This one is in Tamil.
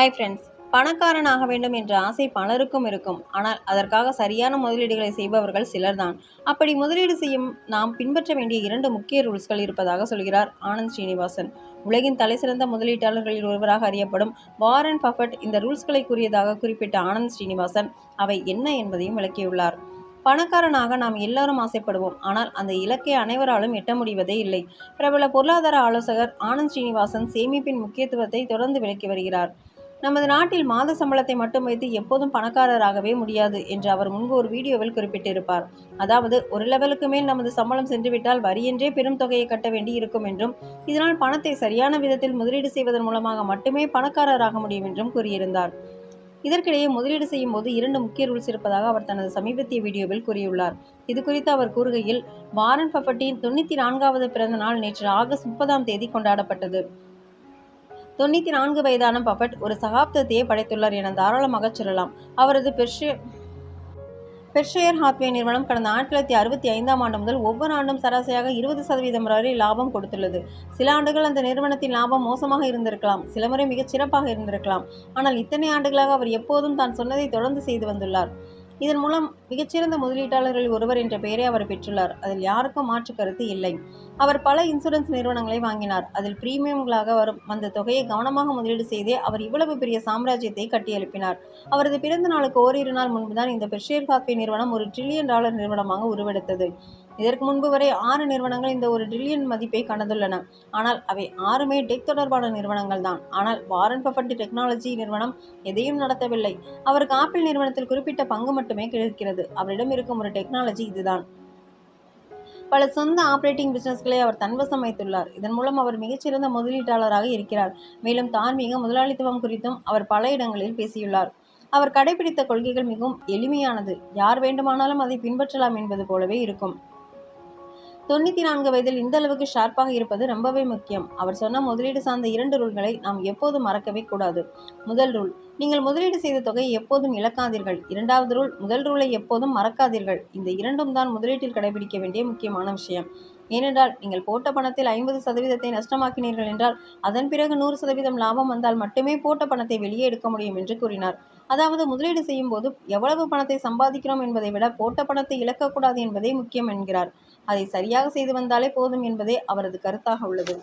ஹாய் ஃப்ரெண்ட்ஸ் பணக்காரன் ஆக வேண்டும் என்ற ஆசை பலருக்கும் இருக்கும். ஆனால் அதற்காக சரியான முதலீடுகளை செய்பவர்கள் சிலர்தான். அப்படி முதலீடு செய்யும் நாம் பின்பற்ற வேண்டிய இரண்டு முக்கிய ரூல்ஸ்கள் இருப்பதாக சொல்கிறார் ஆனந்த் ஸ்ரீனிவாசன். உலகின் தலைசிறந்த முதலீட்டாளர்களில் ஒருவராக அறியப்படும் வாரன் பஃபட் இந்த ரூல்ஸ்களை கூறியதாக குறிப்பிட்ட ஆனந்த் ஸ்ரீனிவாசன் அவை என்ன என்பதையும் விளக்கியுள்ளார். பணக்காரனாக நாம் எல்லாரும் ஆசைப்படுவோம். ஆனால் அந்த இலக்கை அனைவராலும் எட்ட முடிவதே இல்லை. பிரபல பொருளாதார ஆலோசகர் ஆனந்த் ஸ்ரீனிவாசன் சேமிப்பின் முக்கியத்துவத்தை தொடர்ந்து விளக்கி வருகிறார். நமது நாட்டில் மாத சம்பளத்தை மட்டும் வைத்து எப்போதும் பணக்காரராகவே முடியாது என்று அவர் முன்பு ஒரு வீடியோவில் குறிப்பிட்டிருப்பார். அதாவது ஒரு லெவலுக்கு மேல் நமது சம்பளம் சென்றுவிட்டால் வரியென்றே பெரும் தொகையை கட்ட வேண்டி இருக்கும் என்றும் இதனால் பணத்தை சரியான விதத்தில் முதலீடு செய்வதன் மூலமாக மட்டுமே பணக்காரராக முடியும் என்றும் கூறியிருந்தார். இதற்கிடையே முதலீடு செய்யும் போது இரண்டு முக்கிய ரூல்ஸ் இருப்பதாக அவர் தனது சமீபத்திய வீடியோவில் கூறியுள்ளார். இது குறித்து அவர் கூறுகையில் வாரன் பஃபட்டின் தொண்ணூற்றி நான்காவது பிறந்த நாள் நேற்று ஆகஸ்ட் முப்பதாம் தேதி கொண்டாடப்பட்டது. தொண்ணூற்றி நான்கு வயதான பபட் ஒரு சகாப்தத்தையே படைத்துள்ளார் என தாராளமாக சொல்லலாம். அவரது பெர்ஷிய பெர்ஷயர் ஹாத்வே நிறுவனம் கடந்த ஆயிரத்தி தொள்ளாயிரத்தி அறுபத்தி ஐந்தாம் ஆண்டு முதல் ஒவ்வொரு ஆண்டும் சராசரியாக இருபது சதவீதம் வரை லாபம் கொடுத்துள்ளது. சில ஆண்டுகள் அந்த நிறுவனத்தின் லாபம் மோசமாக இருந்திருக்கலாம் சில முறை மிகச் சிறப்பாக இருந்திருக்கலாம். ஆனால் இத்தனை ஆண்டுகளாக அவர் எப்போதும் தான் சொன்னதை தொடர்ந்து செய்து வந்துள்ளார். இதன் மூலம் மிகச்சிறந்த முதலீட்டாளர்களில் ஒருவர் என்ற பெயரை அவர் பெற்றுள்ளார். அதில் யாருக்கும் மாற்று கருத்து இல்லை. அவர் பல இன்சூரன்ஸ் நிறுவனங்களை வாங்கினார். அதில் பிரீமியம்களாக வரும் வந்த தொகையை கவனமாக முதலீடு செய்தே அவர் இவ்வளவு பெரிய சாம்ராஜ்யத்தை கட்டியெழுப்பினார். அவரது பிறந்த நாளுக்கு ஓரிரு நாள் முன்புதான் இந்த பெர்ஷியர் காப்பி நிறுவனம் ஒரு ட்ரில்லியன் டாலர் நிறுவனமாக உருவெடுத்தது. இதற்கு முன்பு வரை ஆறு நிறுவனங்கள் இந்த ஒரு ட்ரில்லியன் மதிப்பை கடந்துள்ளன. ஆனால் அவை ஆறுமே டெக் தொடர்பான நிறுவனங்கள் தான். ஆனால் வாரன் பஃபட் டெக்னாலஜி நிறுவனம் எதையும் நடத்தவில்லை. அவருக்கு ஆப்பிள் நிறுவனத்தில் குறிப்பிட்ட பங்கு மட்டுமே கிடைக்கிறது. அவரிடம் இருக்கும் ஒரு டெக்னாலஜி இதுதான். பல சொந்த ஆப்ரேட்டிங் பிசினஸ்களை அவர் தன்வசம் வைத்துள்ளார். இதன் மூலம் அவர் மிகச்சிறந்த முதலீட்டாளராக இருக்கிறார். மேலும் தார்மீக முதலாளித்துவம் குறித்தும் அவர் பல இடங்களில் பேசியுள்ளார். அவர் கடைபிடித்த கொள்கைகள் மிகவும் எளிமையானது. யார் வேண்டுமானாலும் அதை பின்பற்றலாம் என்பது போலவே இருக்கும். தொண்ணூற்றி நான்கு வயதில் இந்த அளவுக்கு ஷார்ப்பாக இருப்பது ரொம்பவே முக்கியம். அவர் சொன்ன முதலீடு சார்ந்த இரண்டு ரூல்களை நாம் எப்போதும் மறக்கவே கூடாது. முதல் ரூல் நீங்கள் முதலீடு செய்த தொகையை எப்போதும் இழக்காதீர்கள். இரண்டாவது ரூல் முதல் ரூலை எப்போதும் மறக்காதீர்கள். இந்த இரண்டும் தான் முதலீட்டில் கடைபிடிக்க வேண்டிய முக்கியமான விஷயம். ஏனென்றால் நீங்கள் போட்ட பணத்தில் ஐம்பது சதவீதத்தை நஷ்டமாக்கினீர்கள் என்றால் அதன் பிறகு நூறு சதவீதம் லாபம் வந்தால் மட்டுமே போட்ட பணத்தை வெளியே எடுக்க முடியும் என்று கூறினார். அதாவது முதலீடு செய்யும் போது எவ்வளவு பணத்தை சம்பாதிக்கிறோம் என்பதை விட போட்ட பணத்தை இழக்கக்கூடாது என்பதே முக்கியம் என்கிறார். அதை சரியாக செய்து வந்தாலே போதும் என்பதே அவரது கருத்தாக உள்ளது.